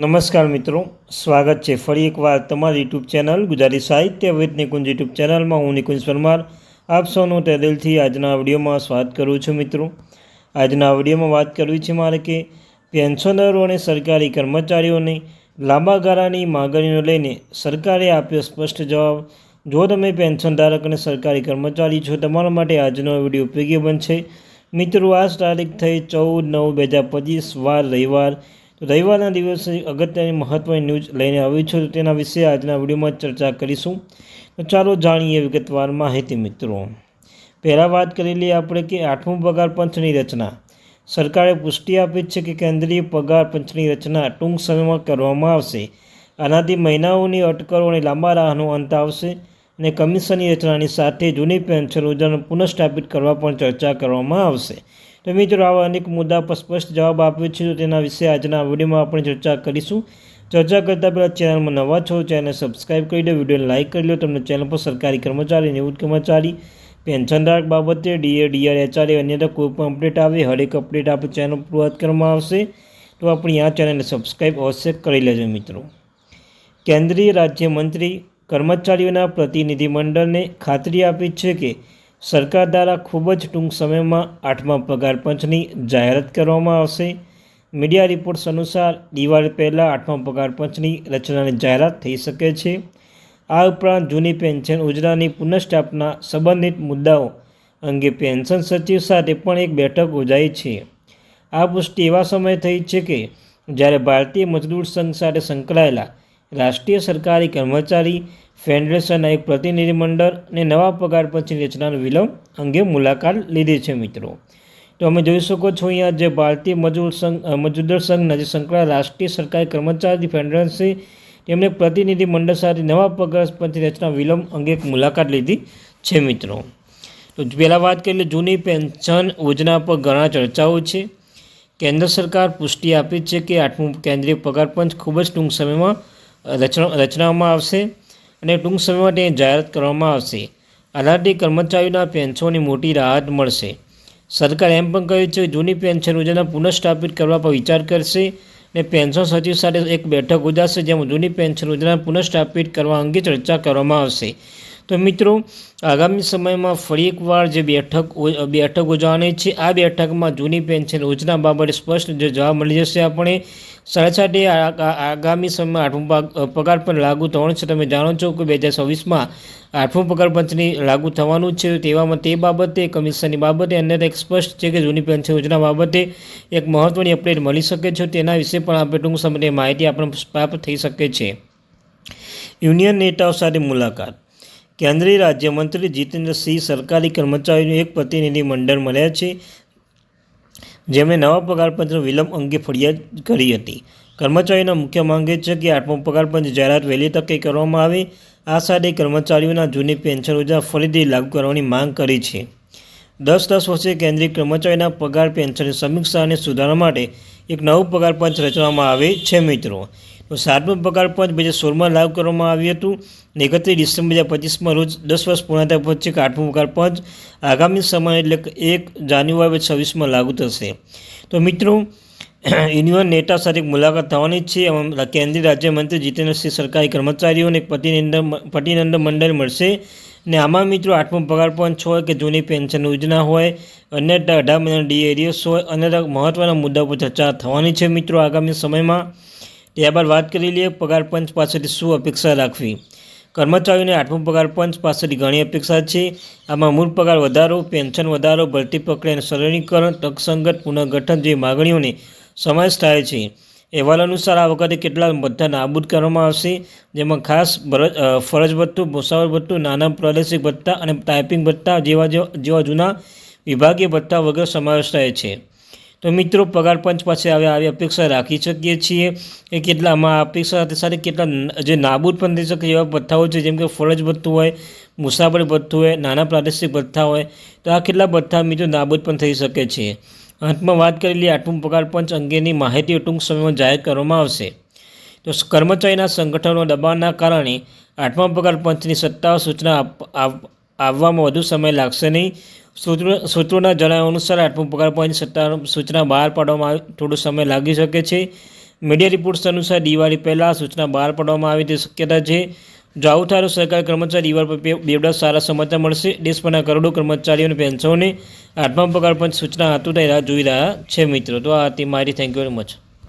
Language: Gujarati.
નમસ્કાર મિત્રો, સ્વાગત છે ફરી એકવાર તમારી યુટ્યુબ ચેનલ ગુજરાતી સાહિત્ય વિથ નિકુંજ યુટ્યુબ ચેનલમાં. હું નિકુંજ પરમાર, આપ સૌનું તે દિલથી આજના વિડીયોમાં સ્વાગત કરું છું મિત્રો. આજના વિડીયોમાં વાત કરવી છે મારે કે પેન્શનરો અને સરકારી કર્મચારીઓને લાંબા ગાળાની માગણીઓ લઈને સરકારે આપ્યો સ્પષ્ટ જવાબ, જો તમે પેન્શન ધારક અને સરકારી કર્મચારી છો, તમારા માટે આજનો વીડિયો ઉપયોગી બનશે. મિત્રો, આજ તારીખ થઈ ચૌદ નવ બે હજાર પચીસ, વાર રવિવાર રવિવારના દિવસે અગત્યની મહત્ત્વની ન્યૂઝ લઈને આવી છું. તો તેના વિશે આજના વિડીયોમાં ચર્ચા કરીશું. તો ચાલો જાણીએ વિગતવાર માહિતી મિત્રો. પહેલાં વાત કરી આપણે કે આઠમું પગાર પંચની રચના. સરકારે પુષ્ટિ આપી છે કે કેન્દ્રીય પગાર પંચની રચના ટૂંક સમયમાં કરવામાં આવશે. આનાથી મહિનાઓની અટકળો અને લાંબા રાહનો અંત આવશે અને કમિશનની રચનાની સાથે જૂની પેન્શન યોજના પુનઃસ્થાપિત કરવા પણ ચર્ચા કરવામાં આવશે. તો મિત્રો, આવા અનેક મુદ્દા પર સ્પષ્ટ જવાબ આપ્યો છે, તો તેના વિશે આજના વિડીયોમાં આપણે ચર્ચા કરીશું. ચર્ચા કરતાં પહેલાં ચેનલમાં નવા છો ચેનલ સબસ્ક્રાઈબ કરી દો, વિડીયોને લાઇક કરી લો તમને ચેનલ પર સરકારી કર્મચારી નિવૃત્ત કર્મચારી પેન્શનધારક બાબતે ડીએ ડીઆર એચઆરએ અન્યતા કોઈ પણ અપડેટ આવે, હરેક અપડેટ આપણે ચેનલ પૂરત કરવામાં આવશે, તો આપણી આ ચેનલને સબસ્ક્રાઈબ અવશ્ય કરી લેજો મિત્રો. કેન્દ્રીય રાજ્યમંત્રી કર્મચારીઓના પ્રતિનિધિમંડળને ખાતરી આપી છે કે સરકાર દ્વારા ખૂબ જ ટૂંક સમયમાં આઠમા પગાર પંચની જાહેરાત કરવામાં આવશે. મીડિયા રિપોર્ટ્સ અનુસાર દિવાળી પહેલાં આઠમા પગાર પંચની રચનાની જાહેરાત થઈ શકે છે. આ ઉપરાંત જૂની પેન્શન યોજનાની પુનઃસ્થાપના સંબંધિત મુદ્દાઓ અંગે પેન્શન સચિવ સાથે પણ એક બેઠક યોજાઈ છે. આ પુષ્ટિ એવા સમયે થઈ છે કે જ્યારે ભારતીય મજદૂર સંઘ સાથે સંકળાયેલા રાષ્ટ્રીય સરકારી કર્મચારી ફેડરેશનના એક પ્રતિનિધિમંડળ અને નવા પગાર પંચની રચનાનો વિલંબ અંગે મુલાકાત લીધી છે મિત્રો. તો અમે જોઈ શકો છો અહીંયા જે ભારતીય મજૂર સંઘ મજૂર સંઘના જે સંકળાયેલા રાષ્ટ્રીય સરકારી કર્મચારી ફેડરેશન તેમણે પ્રતિનિધિમંડળ સાથે નવા પગાર પંચની રચના વિલંબ અંગે એક મુલાકાત લીધી છે મિત્રો. તો પહેલાં વાત કરીએ જૂની પેન્શન યોજના પર ઘણા ચર્ચાઓ છે. કેન્દ્ર સરકાર પુષ્ટિ આપી છે કે આઠમું કેન્દ્રીય પગાર પંચ ખૂબ જ ટૂંક સમયમાં રચના રચનામાં આવશે અને ટૂંક સમયમાં તેની જાહેરાત કરવામાં આવશે. આનાથી કર્મચારીઓના પેન્શનની મોટી રાહત મળશે. સરકાર એમ પણ કહ્યું છે કે જૂની પેન્શન યોજના પુનઃસ્થાપિત કરવા પર વિચાર કરશે અને પેન્શન સચિવ સાથે એક બેઠક યોજાશે જેમાં જૂની પેન્શન યોજના પુનઃસ્થાપિત કરવા અંગે ચર્ચા કરવામાં આવશે. તો મિત્રો, આગામી સમયમાં ફરી એકવાર જે બેઠક બેઠક યોજવાની છે, આ બેઠકમાં જૂની પેન્શન યોજના બાબતે સ્પષ્ટ જવાબ મળી જશે આપણે. સાથે આગામી સમયમાં આઠમું પગાર પણ લાગુ થવાનું છે. તમે જાણો છો કે બે હજાર છવ્વીસમાં આઠમું પગાર પંચની લાગુ થવાનું છે. તેવામાં તે બાબતે, કમિશનની બાબતે અન્યથા એક સ્પષ્ટ છે કે જૂની પેન્શન યોજના બાબતે એક મહત્ત્વની અપડેટ મળી શકે છે. તેના વિશે પણ આપણે ટૂંક સમયની માહિતી આપણને પ્રાપ્ત થઈ શકે છે. યુનિયન નેતાઓ સાથે મુલાકાત. કેન્દ્રીય રાજ્યમંત્રી જીતેન્દ્રસિંહ સરકારી કર્મચારીનું એક પ્રતિનિધિ મંડળ મળ્યા છે. જેમણે નવા પગારપંચનો વિલંબ અંગે ફરિયાદ કરી હતી. કર્મચારીઓના મુખ્ય માંગે છે કે આઠમો પગારપંચ જાહેરાત વહેલી તકે કરવામાં આવે. આ સાથે કર્મચારીઓના જૂની પેન્શન યોજના ફરીથી લાગુ કરવાની માંગ કરી છે. દસ દસ વર્ષે કેન્દ્રીય કર્મચારીના પગાર, પેન્શનની સમીક્ષા અને સુધારા માટે એક નવું પગાર પંચ રચવામાં આવે છે મિત્રો. તો સાતમું પગાર પંચ બે હજાર સોળમાં લાગુ કરવામાં આવ્યું હતું ને એકત્રીસ ડિસેમ્બર બે હજાર પચીસમાં રોજ દસ વર્ષ પૂર્ણ થયા પછી આઠમું પગાર પંચ આગામી સમય એટલે એક જાન્યુઆરી બે છવ્વીસમાં લાગુ થશે. તો મિત્રો, યુનિયન નેતા સાથે મુલાકાત થવાની છે. કેન્દ્રીય રાજ્યમંત્રી જીતેન્દ્રસિંહ સરકારી કર્મચારીઓને એક પતિનંદ મંડળ મળશે. ને આમાં મિત્રો આઠમો પગાર પંચ હોય કે જૂની પેન્શન યોજના હોય, અન્ય અઢાર મહિના ડી એરિયસ હોય, અને મહત્ત્વના મુદ્દા પર ચર્ચા થવાની છે મિત્રો આગામી સમયમાં. ત્યારબાદ વાત કરી લઈએ પગાર પંચ પાસેથી શું અપેક્ષા રાખવી. કર્મચારીઓને આઠમો પગાર પંચ પાસેથી ઘણી અપેક્ષા છે. આમાં મૂળ પગાર વધારો, પેન્શન વધારો, ભરતી પ્રક્રિયાનું સરળીકરણ તકસંગત પુનઃગઠન જેવી માગણીઓને સમાવેશ થાય છે. અહેવાલ અનુસાર આ વખતે કેટલાક ભથ્થા નાબૂદ કરવામાં આવશે, જેમાં ખાસ ફરજ ભથ્થું, મુસાફર ભથ્થું, નાના પ્રાદેશિક ભથ્થા અને ટાઈપિંગ ભથ્થા જેવા જેવા જૂના વિભાગીય ભથ્થા વગર સમાવેશ થાય છે. તો મિત્રો, પગાર પંચ પાસે હવે આવી અપેક્ષા રાખી શકીએ છીએ કે કેટલામાં અપેક્ષા સાથે સાથે કેટલા જે નાબૂદ પણ થઈ શકે એવા ભથ્થાઓ છે, જેમ કે ફરજ ભથ્થું હોય, મુસાફરી ભથ્થું હોય, નાના પ્રાદેશિક ભથ્થા હોય, તો આ કેટલા ભથ્થા મિત્રો નાબૂદ પણ થઈ શકે છે. અંતમાં વાત કરી લઈએ આઠમું પગાર પંચ અંગેની માહિતી ટૂંક સમયમાં જાહેર કરવામાં આવશે. તો કર્મચારીના સંગઠનો દબાણના કારણે આઠમા પગાર પંચની સત્તા સૂચના આવવામાં વધુ સમય લાગશે નહીં. સૂત્રો, સૂત્રોના જણાવ્યા અનુસાર આઠમું પગાર પંચ સત્તા સૂચના બહાર પાડવામાં થોડો સમય લાગી શકે છે. મીડિયા રિપોર્ટ્સ અનુસાર દિવાળી પહેલાં સૂચના બહાર પાડવામાં આવે તે શક્યતા છે. જો સરકાર કર્મચારી પર બેવડા સારા સમાચાર મળશે. દેશભરના કરોડો કર્મચારીઓ અને પેન્શનોને આઠમા પગાર પણ સૂચના આતુરતાએ રાહ જોઈ રહ્યા છે મિત્રો. તો આ હતી મારી થેન્ક યુ વેરી મચ